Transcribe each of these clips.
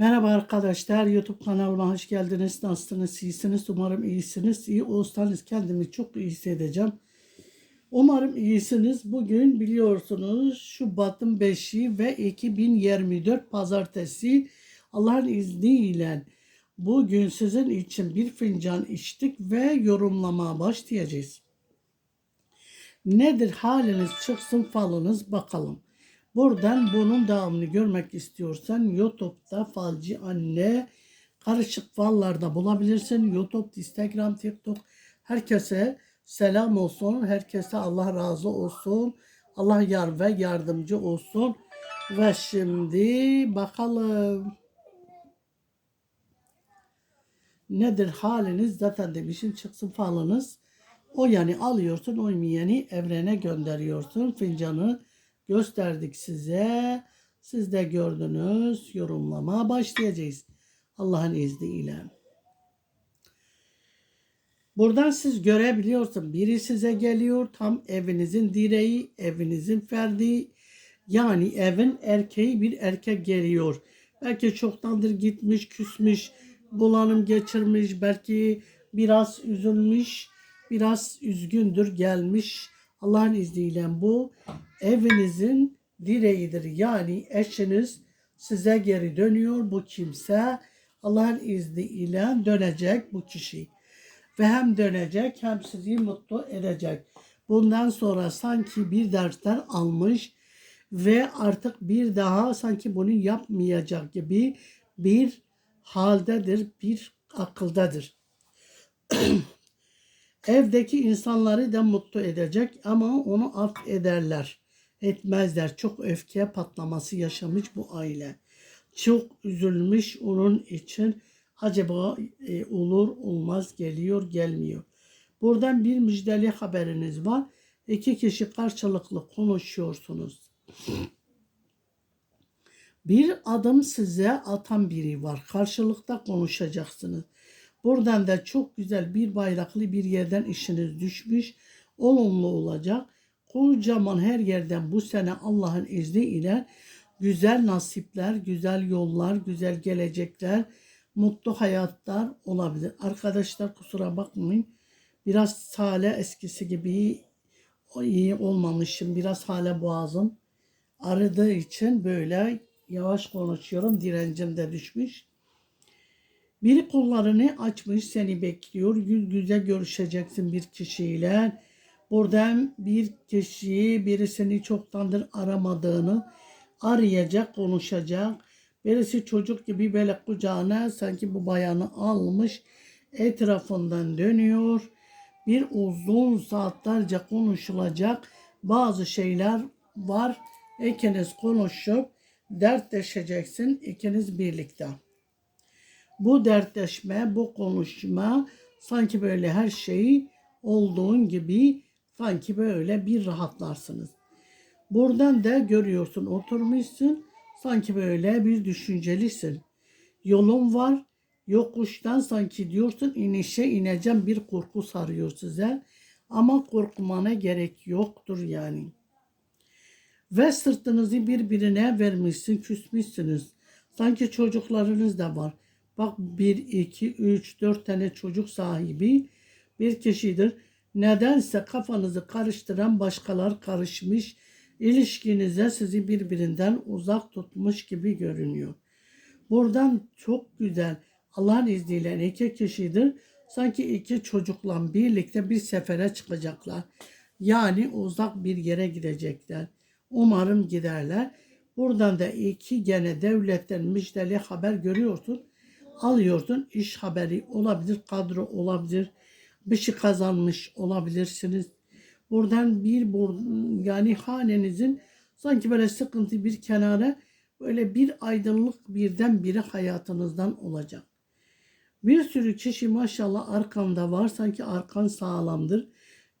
Merhaba arkadaşlar, YouTube kanalıma hoş geldiniz. Nasılsınız, iyisiniz? Umarım iyisiniz. İyi olsanız kendimi çok iyi hissedeceğim. Umarım iyisiniz. Bugün biliyorsunuz Şubat'ın 5'i ve 2024 Pazartesi Allah'ın izniyle bugün sizin için bir fincan içtik ve yorumlamaya başlayacağız. Nedir haliniz çıksın falınız bakalım. Buradan bunun devamını görmek istiyorsan YouTube'da Falcı Anne karışık fallarda bulabilirsin. YouTube, Instagram, TikTok herkese selam olsun. Herkese Allah razı olsun. Allah yar ve yardımcı olsun. Ve şimdi bakalım. Nedir haliniz? Zaten demişim çıksın falınız. O yani alıyorsun, o yani evrene gönderiyorsun. Fincanı gösterdik size. Siz de gördünüz. Yorumlama başlayacağız. Allah'ın izniyle. Buradan siz görebiliyorsun. Biri size geliyor. Tam evinizin direği, evinizin ferdi. Yani evin erkeği bir erkek geliyor. Belki çoktandır gitmiş, küsmüş, bulanım geçirmiş. Belki biraz üzülmüş, biraz üzgündür gelmiş. Allah'ın izniyle bu evinizin direğidir. Yani eşiniz size geri dönüyor. Bu kimse Allah'ın izniyle dönecek bu kişi. Ve hem dönecek hem sizi mutlu edecek. Bundan sonra sanki bir dersler almış ve artık bir daha sanki bunu yapmayacak gibi bir haldedir, bir akıldadır. Evdeki insanları da mutlu edecek ama onu affederler. Etmezler. Çok öfke patlaması yaşamış bu aile. Çok üzülmüş onun için. Acaba e, olur olmaz geliyor gelmiyor. Buradan bir müjdeli haberiniz var. İki kişi karşılıklı konuşuyorsunuz. Bir adım size atan biri var. Karşılıkta konuşacaksınız. Buradan da çok güzel bir bayraklı bir yerden işiniz düşmüş. Olumlu olacak. Kocaman her yerden bu sene Allah'ın izniyle güzel nasipler, güzel yollar, güzel gelecekler, mutlu hayatlar olabilir. Arkadaşlar kusura bakmayın. Biraz hale eskisi gibi iyi olmamışım. Biraz hale boğazım arıdığı için böyle yavaş konuşuyorum. Direncim de düşmüş. Biri kollarını açmış seni bekliyor. Yüz yüze görüşeceksin bir kişiyle. Buradan bir kişi birisini çoktandır aramadığını arayacak, konuşacak. Birisi çocuk gibi böyle kucağına sanki bu bayanı almış etrafından dönüyor. Bir uzun saatlerce konuşulacak bazı şeyler var. İkiniz konuşup dertleşeceksin ikiniz birlikte. Bu dertleşme, bu konuşma sanki böyle her şeyi olduğun gibi sanki böyle bir rahatlarsınız. Buradan da görüyorsun oturmuşsun sanki böyle bir düşüncelisin. Yolun var yokuştan sanki diyorsun inişe ineceğim bir korku sarıyor size. Ama korkmana gerek yoktur yani. Ve sırtınızı birbirine vermişsin, küsmüşsünüz. Sanki çocuklarınız da var. Bak 1, 2, 3, 4 tane çocuk sahibi bir kişidir. Nedense kafanızı karıştıran başkalar karışmış. İlişkinize sizi birbirinden uzak tutmuş gibi görünüyor. Buradan çok güzel Allah'ın izniyle iki kişidir. Sanki iki çocukla birlikte bir sefere çıkacaklar. Yani uzak bir yere gidecekler. Umarım giderler. Buradan da iki gene devletten müjdeli haber görüyorsun alıyorsun. İş haberi olabilir, kadro olabilir, şey kazanmış olabilirsiniz. Buradan bir yani hanenizin sanki böyle sıkıntı bir kenara böyle bir aydınlık birden biri hayatınızdan olacak. Bir sürü kişi maşallah arkanda var. Sanki arkan sağlamdır.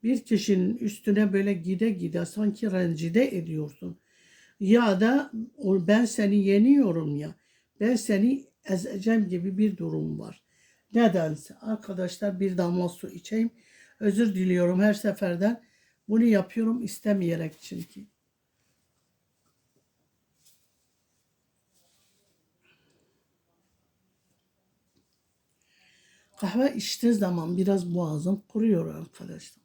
Bir kişinin üstüne böyle gide gide sanki rencide ediyorsun. Ya da ben seni yeniyorum ya. Ben seni ezeceğim gibi bir durum var. Nedense arkadaşlar bir damla su içeyim. Özür diliyorum her seferden. Bunu yapıyorum istemeyerek çünkü. Kahve içtiği zaman biraz boğazım kuruyor arkadaşlar.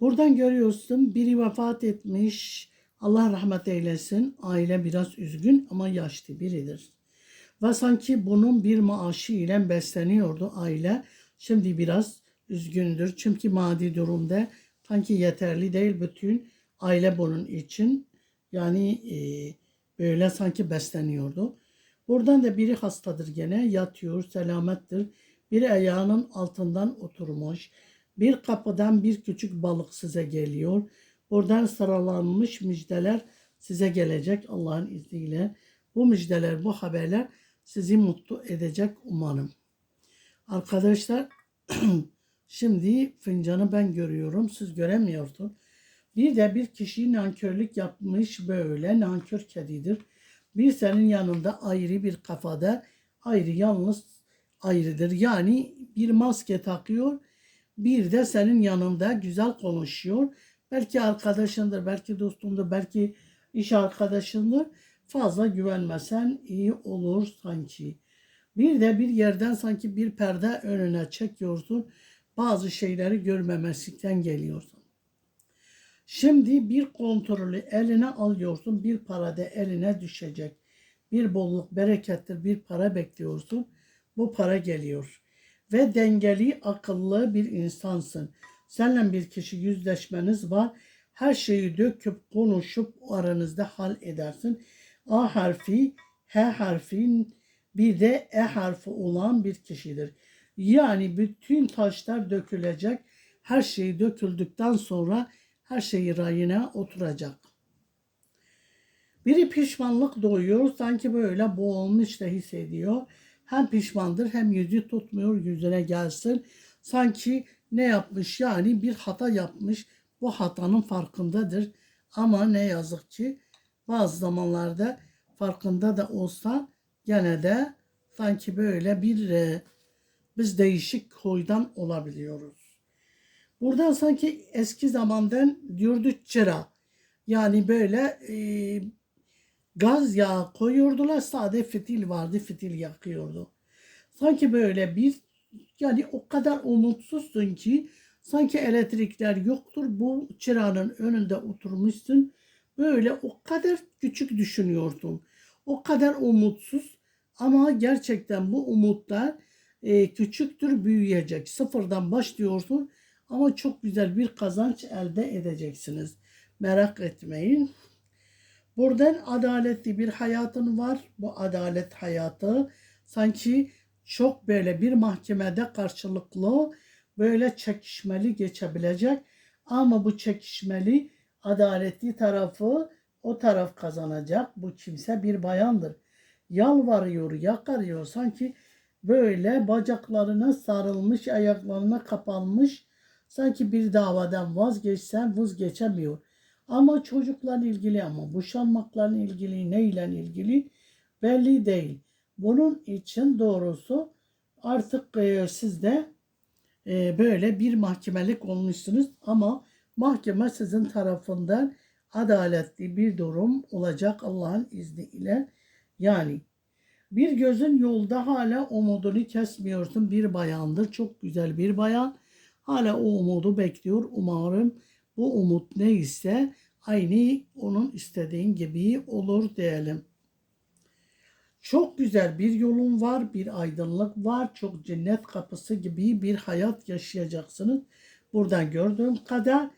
Buradan görüyorsun biri vefat etmiş. Allah rahmet eylesin. Aile biraz üzgün ama yaşlı biridir. Ve sanki bunun bir maaşı ile besleniyordu aile. Şimdi biraz üzgündür. Çünkü maddi durumda sanki yeterli değil bütün aile bunun için. Yani e, böyle sanki besleniyordu. Buradan da biri hastadır gene yatıyor selamettir. Biri ayağının altından oturmuş. Bir kapıdan bir küçük balık size geliyor. Buradan sıralanmış müjdeler size gelecek Allah'ın izniyle. Bu müjdeler, bu haberler sizi mutlu edecek umarım. Arkadaşlar şimdi fincanı ben görüyorum. Siz göremiyorsunuz. Bir de bir kişi nankörlük yapmış böyle nankör kedidir. Bir senin yanında ayrı bir kafada ayrı yalnız ayrıdır. Yani bir maske takıyor. Bir de senin yanında güzel konuşuyor. Belki arkadaşındır, belki dostundur, belki iş arkadaşındır. Fazla güvenmesen iyi olur sanki. Bir de bir yerden sanki bir perde önüne çekiyorsun. Bazı şeyleri görmemezlikten geliyorsun. Şimdi bir kontrolü eline alıyorsun. Bir para da eline düşecek. Bir bolluk berekettir bir para bekliyorsun. Bu para geliyor. Ve dengeli, akıllı bir insansın. Seninle bir kişi yüzleşmeniz var. Her şeyi döküp konuşup aranızda hal edersin. A harfi, H harfin bir de E harfi olan bir kişidir. Yani bütün taşlar dökülecek. Her şey döküldükten sonra her şey rayına oturacak. Biri pişmanlık doğuyor. Sanki böyle boğulmuş da hissediyor. Hem pişmandır hem yüzü tutmuyor yüzüne gelsin. Sanki ne yapmış yani bir hata yapmış. Bu hatanın farkındadır. Ama ne yazık ki bazı zamanlarda farkında da olsa gene de sanki böyle bir e, biz değişik huydan olabiliyoruz. Buradan sanki eski zamandan çıra. Yani böyle e, gaz yağı koyuyordular. Sade fitil vardı. Fitil yakıyordu. Sanki böyle bir yani o kadar umutsuzsun ki sanki elektrikler yoktur. Bu çıranın önünde oturmuşsun. Böyle o kadar küçük düşünüyorsun. O kadar umutsuz ama gerçekten bu umutlar e, küçüktür büyüyecek. Sıfırdan başlıyorsun ama çok güzel bir kazanç elde edeceksiniz. Merak etmeyin. Buradan adaletli bir hayatın var. Bu adalet hayatı sanki çok böyle bir mahkemede karşılıklı böyle çekişmeli geçebilecek. Ama bu çekişmeli adaletli tarafı o taraf kazanacak. Bu kimse bir bayandır. Yalvarıyor, yakarıyor. Sanki böyle bacaklarına sarılmış, ayaklarına kapanmış. Sanki bir davadan vazgeçsen vazgeçemiyor. Ama çocuklarla ilgili ama boşanmakla ilgili neyle ilgili belli değil. Bunun için doğrusu artık e, siz de e, böyle bir mahkemelik olmuşsunuz ama mahkeme sizin tarafından adaletli bir durum olacak Allah'ın izniyle. Yani bir gözün yolda hala umudunu kesmiyorsun bir bayandır. Çok güzel bir bayan. Hala o umudu bekliyor. Umarım bu umut neyse aynı onun istediğin gibi olur diyelim. Çok güzel bir yolun var, bir aydınlık var. Çok cennet kapısı gibi bir hayat yaşayacaksınız. Buradan gördüğüm kadar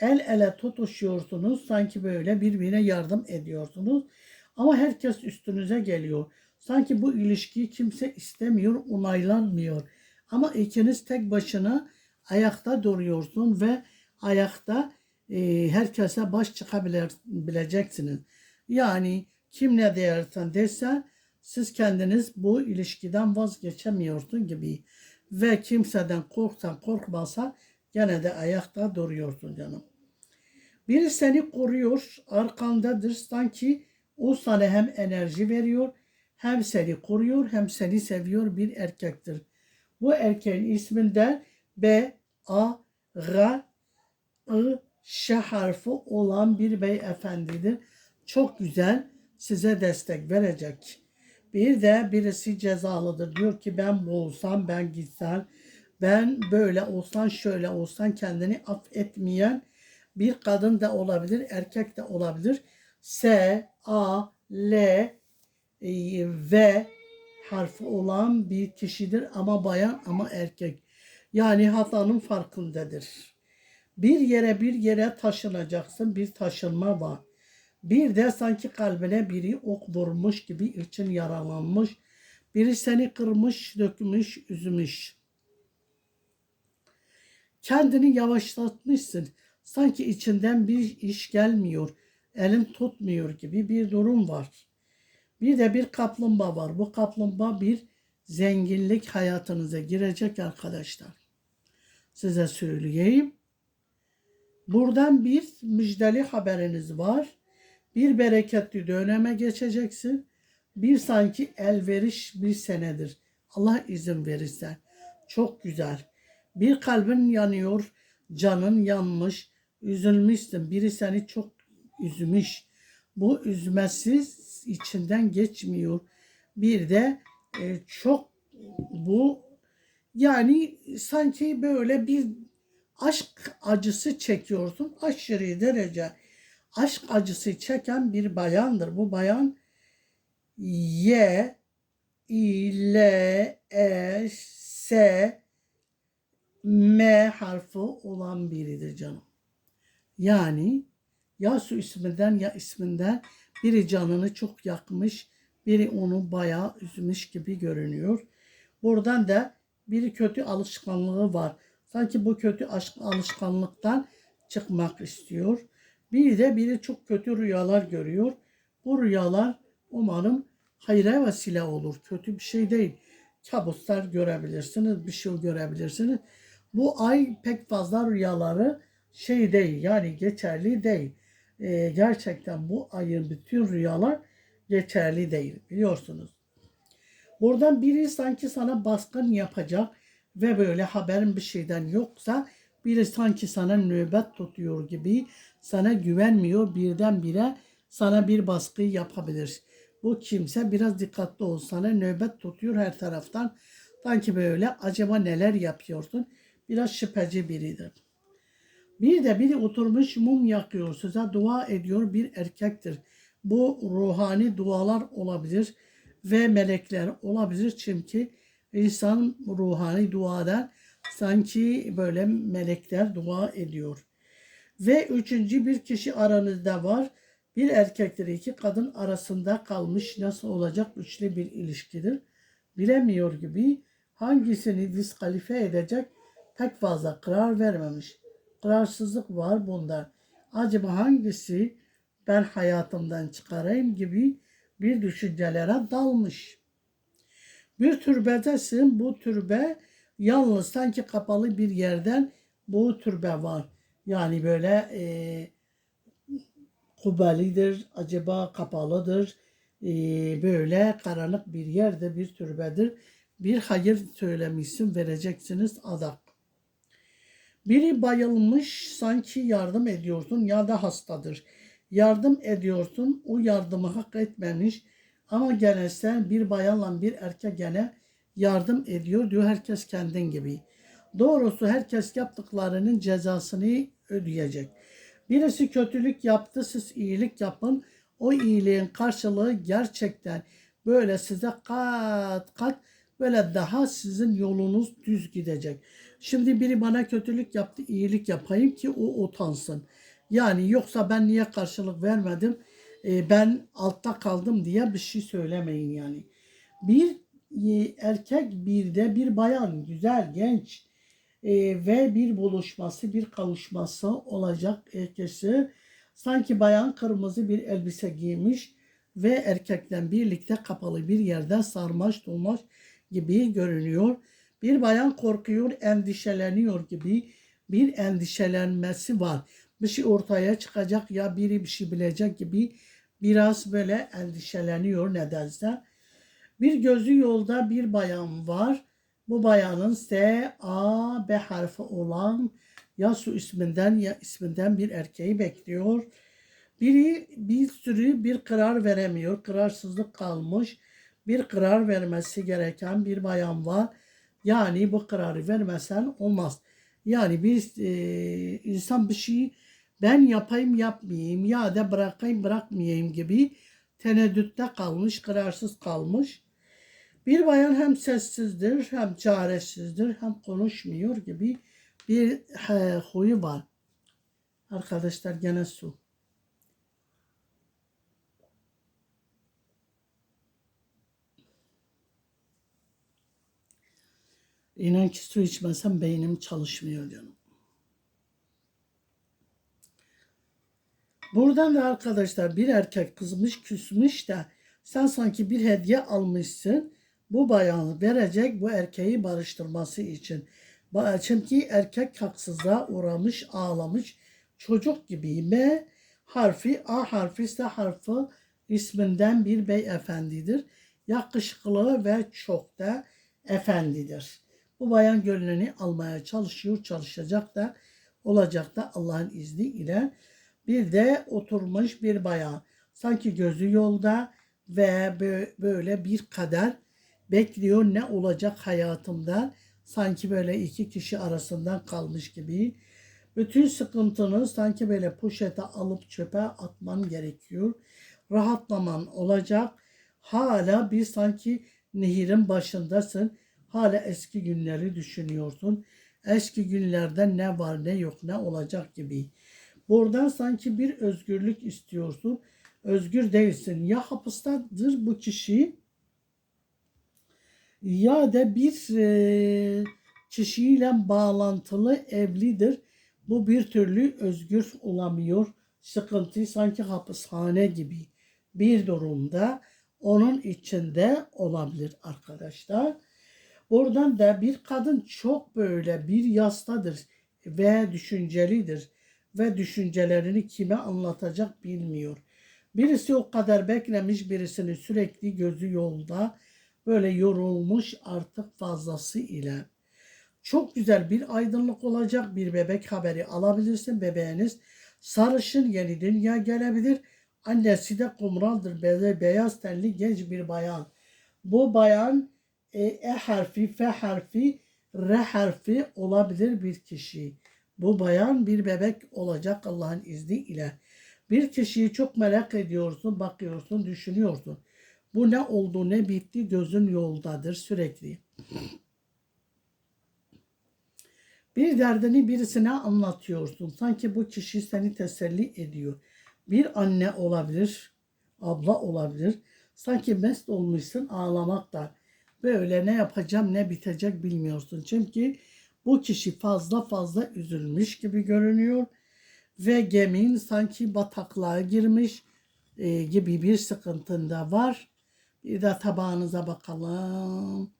el ele tutuşuyorsunuz. Sanki böyle birbirine yardım ediyorsunuz. Ama herkes üstünüze geliyor. Sanki bu ilişkiyi kimse istemiyor, onaylanmıyor. Ama ikiniz tek başına ayakta duruyorsun ve ayakta e, herkese baş çıkabileceksiniz. Yani kim ne dersen dese siz kendiniz bu ilişkiden vazgeçemiyorsun gibi ve kimseden korksan korkmasa gene de ayakta duruyorsun canım. Biri seni koruyor, arkandadır sanki o sana hem enerji veriyor, hem seni koruyor, hem seni seviyor bir erkektir. Bu erkeğin isminde B, A, G, I, Ş harfi olan bir beyefendidir. Çok güzel size destek verecek. Bir de birisi cezalıdır. Diyor ki ben boğulsam, ben gitsem, ben böyle olsan, şöyle olsan kendini affetmeyen bir kadın da olabilir, erkek de olabilir. S, A, L, e, V harfi olan bir kişidir ama bayan ama erkek. Yani hatanın farkındadır. Bir yere bir yere taşınacaksın. Bir taşınma var. Bir de sanki kalbine biri ok vurmuş gibi için yaralanmış. Biri seni kırmış, dökmüş, üzmüş. Kendini yavaşlatmışsın. Sanki içinden bir iş gelmiyor. Elin tutmuyor gibi bir durum var. Bir de bir kaplumbağa var. Bu kaplumbağa bir zenginlik hayatınıza girecek arkadaşlar. Size söyleyeyim. Buradan bir müjdeli haberiniz var. Bir bereketli döneme geçeceksin. Bir sanki elveriş bir senedir. Allah izin verirse. Çok güzel. Bir kalbin yanıyor, canın yanmış, üzülmüşsün. Biri seni çok üzmüş. Bu üzmesiz içinden geçmiyor. Bir de e, çok bu yani sanki böyle bir aşk acısı çekiyorsun. Aşırı derece aşk acısı çeken bir bayandır. Bu bayan Y, İ, L, E, S, M harfi olan biridir canım. Yani ya su isminden ya isminden biri canını çok yakmış, biri onu bayağı üzmüş gibi görünüyor. Buradan da biri kötü alışkanlığı var. Sanki bu kötü aşk alışkanlıktan çıkmak istiyor. Bir de biri çok kötü rüyalar görüyor. Bu rüyalar umarım hayra vesile olur. Kötü bir şey değil. Kabuslar görebilirsiniz, bir şey görebilirsiniz. Bu ay pek fazla rüyaları şey değil yani geçerli değil. Ee, gerçekten bu ayın bütün rüyalar geçerli değil biliyorsunuz. Buradan biri sanki sana baskın yapacak ve böyle haberin bir şeyden yoksa biri sanki sana nöbet tutuyor gibi sana güvenmiyor birdenbire sana bir baskı yapabilir. Bu kimse biraz dikkatli ol sana nöbet tutuyor her taraftan. Sanki böyle acaba neler yapıyorsun? Biraz şüpheci biridir. Bir de biri oturmuş mum yakıyor size dua ediyor bir erkektir. Bu ruhani dualar olabilir ve melekler olabilir çünkü insan ruhani duadan sanki böyle melekler dua ediyor. Ve üçüncü bir kişi aranızda var. Bir erkektir iki kadın arasında kalmış nasıl olacak üçlü bir ilişkidir. Bilemiyor gibi hangisini diskalife edecek pek fazla karar vermemiş. Kararsızlık var bunda. Acaba hangisi ben hayatımdan çıkarayım gibi bir düşüncelere dalmış. Bir türbedesin. Bu türbe yalnız sanki kapalı bir yerden bu türbe var. Yani böyle e, kubbelidir, acaba kapalıdır, e, böyle karanlık bir yerde bir türbedir. Bir hayır söylemişsin, vereceksiniz adak. Biri bayılmış, sanki yardım ediyorsun ya da hastadır. Yardım ediyorsun, o yardımı hak etmemiş ama gene sen bir bayanla bir erkek gene yardım ediyor diyor herkes kendin gibi. Doğrusu herkes yaptıklarının cezasını ödeyecek. Birisi kötülük yaptı, siz iyilik yapın. O iyiliğin karşılığı gerçekten böyle size kat kat böyle daha sizin yolunuz düz gidecek. Şimdi biri bana kötülük yaptı, iyilik yapayım ki o utansın. Yani yoksa ben niye karşılık vermedim, e, ben altta kaldım diye bir şey söylemeyin yani. Bir e, erkek bir de bir bayan, güzel, genç e, ve bir buluşması, bir kavuşması olacak herkesi. Sanki bayan kırmızı bir elbise giymiş ve erkekten birlikte kapalı bir yerde sarmaş dolmaş gibi görünüyor. Bir bayan korkuyor, endişeleniyor gibi bir endişelenmesi var. Bir şey ortaya çıkacak ya biri bir şey bilecek gibi biraz böyle endişeleniyor nedense. Bir gözü yolda bir bayan var. Bu bayanın S, A, B harfi olan ya su isminden ya isminden bir erkeği bekliyor. Biri bir sürü bir karar veremiyor. Kararsızlık kalmış. bir karar vermesi gereken bir bayan var. Yani bu kararı vermesen olmaz. Yani bir e, insan bir şeyi ben yapayım yapmayayım ya da bırakayım bırakmayayım gibi teneddütte kalmış, kararsız kalmış. Bir bayan hem sessizdir, hem çaresizdir, hem konuşmuyor gibi bir he, huyu var. Arkadaşlar gene su. İnan ki su içmesem beynim çalışmıyor canım. Buradan da arkadaşlar bir erkek kızmış küsmüş de sen sanki bir hediye almışsın. Bu bayanı verecek bu erkeği barıştırması için. Çünkü erkek haksızlığa uğramış, ağlamış. Çocuk gibi M harfi, A harfi ise harfi isminden bir beyefendidir. Yakışıklı ve çok da efendidir. Bu bayan gönlünü almaya çalışıyor, çalışacak da olacak da Allah'ın izniyle. Bir de oturmuş bir bayan. Sanki gözü yolda ve bö- böyle bir kader bekliyor ne olacak hayatımda. Sanki böyle iki kişi arasından kalmış gibi. Bütün sıkıntını sanki böyle poşete alıp çöpe atman gerekiyor. Rahatlaman olacak. Hala bir sanki nehirin başındasın. Hala eski günleri düşünüyorsun. Eski günlerde ne var ne yok ne olacak gibi. Buradan sanki bir özgürlük istiyorsun. Özgür değilsin. Ya hapistedir bu kişi ya da bir e, kişiyle bağlantılı evlidir. Bu bir türlü özgür olamıyor. Sıkıntı sanki hapishane gibi bir durumda onun içinde olabilir arkadaşlar. Buradan da bir kadın çok böyle bir yastadır ve düşüncelidir ve düşüncelerini kime anlatacak bilmiyor. Birisi o kadar beklemiş birisini sürekli gözü yolda böyle yorulmuş artık fazlası ile. Çok güzel bir aydınlık olacak bir bebek haberi alabilirsin. Bebeğiniz sarışın yeni dünya gelebilir. Annesi de kumraldır. Be- Beyaz tenli genç bir bayan. Bu bayan e, e harfi, F harfi, R harfi olabilir bir kişi. Bu bayan bir bebek olacak Allah'ın izniyle. Bir kişiyi çok merak ediyorsun, bakıyorsun, düşünüyorsun. Bu ne oldu, ne bitti, gözün yoldadır sürekli. Bir derdini birisine anlatıyorsun. Sanki bu kişi seni teselli ediyor. Bir anne olabilir, abla olabilir. Sanki mest olmuşsun ağlamakta. Böyle ne yapacağım ne bitecek bilmiyorsun. Çünkü bu kişi fazla fazla üzülmüş gibi görünüyor. Ve gemin sanki bataklığa girmiş e, gibi bir sıkıntında var. Bir de tabağınıza bakalım.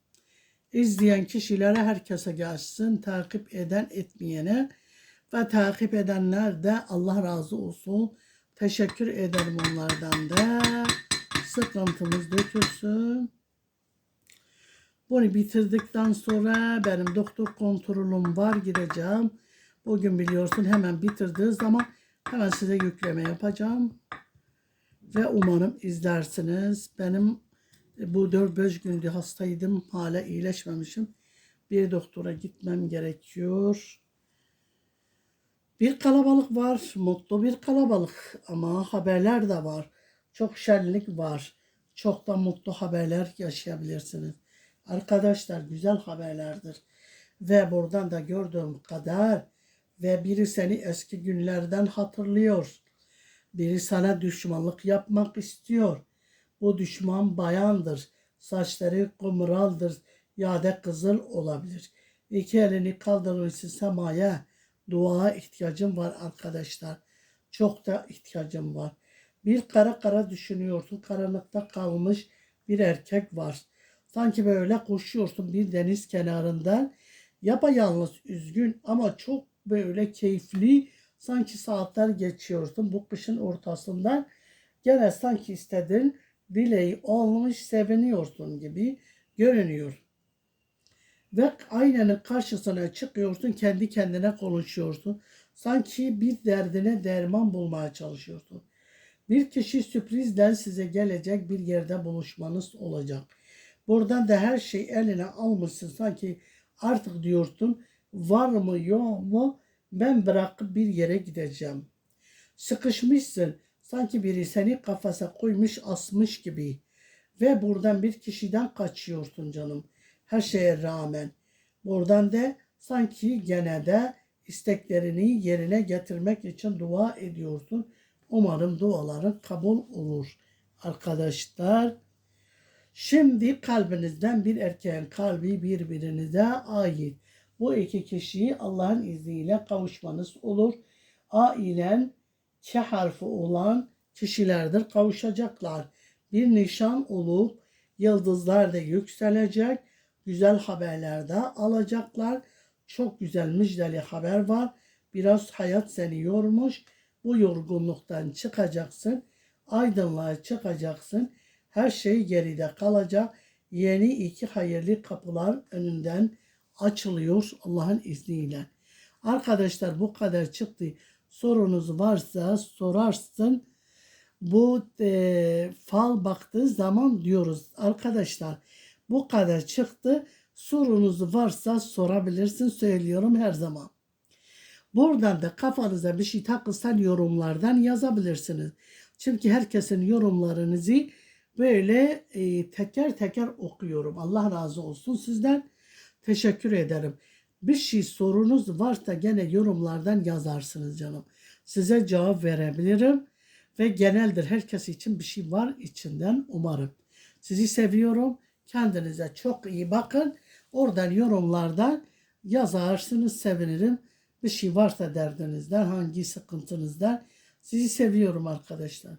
İzleyen kişilere herkese gelsin. Takip eden etmeyene ve takip edenler de Allah razı olsun. Teşekkür ederim onlardan da. Sıkıntımız dökülsün. Bunu bitirdikten sonra benim doktor kontrolüm var gideceğim. Bugün biliyorsun hemen bitirdiği zaman hemen size yükleme yapacağım. Ve umarım izlersiniz. Benim e, bu 4-5 gündür hastaydım. Hala iyileşmemişim. Bir doktora gitmem gerekiyor. Bir kalabalık var. Mutlu bir kalabalık. Ama haberler de var. Çok şenlik var. Çok da mutlu haberler yaşayabilirsiniz. Arkadaşlar güzel haberlerdir. Ve buradan da gördüğüm kadar ve biri seni eski günlerden hatırlıyor. Biri sana düşmanlık yapmak istiyor. Bu düşman bayandır. Saçları kumraldır ya da kızıl olabilir. İki elini kaldırırsın semaya. Duaya ihtiyacım var arkadaşlar. Çok da ihtiyacım var. Bir kara kara düşünüyorsun. Karanlıkta kalmış bir erkek var. Sanki böyle koşuyorsun bir deniz kenarından. Yapayalnız üzgün ama çok böyle keyifli. Sanki saatler geçiyorsun bu kışın ortasından. Gene sanki istedin dileği olmuş seviniyorsun gibi görünüyor. Ve aynanın karşısına çıkıyorsun kendi kendine konuşuyorsun. Sanki bir derdine derman bulmaya çalışıyorsun. Bir kişi sürprizden size gelecek bir yerde buluşmanız olacak. Buradan da her şey eline almışsın sanki artık diyorsun var mı yok mu ben bırakıp bir yere gideceğim. Sıkışmışsın sanki biri seni kafasa koymuş asmış gibi ve buradan bir kişiden kaçıyorsun canım her şeye rağmen. Buradan da sanki gene de isteklerini yerine getirmek için dua ediyorsun. Umarım duaların kabul olur arkadaşlar. Şimdi kalbinizden bir erkeğin kalbi birbirinize ait. Bu iki kişiyi Allah'ın izniyle kavuşmanız olur. Ailen K harfi olan kişilerdir kavuşacaklar. Bir nişan olup yıldızlar da yükselecek. Güzel haberler de alacaklar. Çok güzel müjdeli haber var. Biraz hayat seni yormuş. Bu yorgunluktan çıkacaksın. Aydınlığa çıkacaksın. Her şey geride kalacak. Yeni iki hayırlı kapılar önünden açılıyor Allah'ın izniyle. Arkadaşlar bu kadar çıktı. Sorunuz varsa sorarsın. Bu e, fal baktığı zaman diyoruz arkadaşlar bu kadar çıktı. Sorunuz varsa sorabilirsin söylüyorum her zaman. Buradan da kafanıza bir şey takılsan yorumlardan yazabilirsiniz. Çünkü herkesin yorumlarınızı böyle e, teker teker okuyorum. Allah razı olsun sizden. Teşekkür ederim. Bir şey sorunuz varsa gene yorumlardan yazarsınız canım. Size cevap verebilirim. Ve geneldir herkes için bir şey var içinden umarım. Sizi seviyorum. Kendinize çok iyi bakın. Oradan yorumlardan yazarsınız sevinirim. Bir şey varsa derdinizden, hangi sıkıntınızdan. Sizi seviyorum arkadaşlar.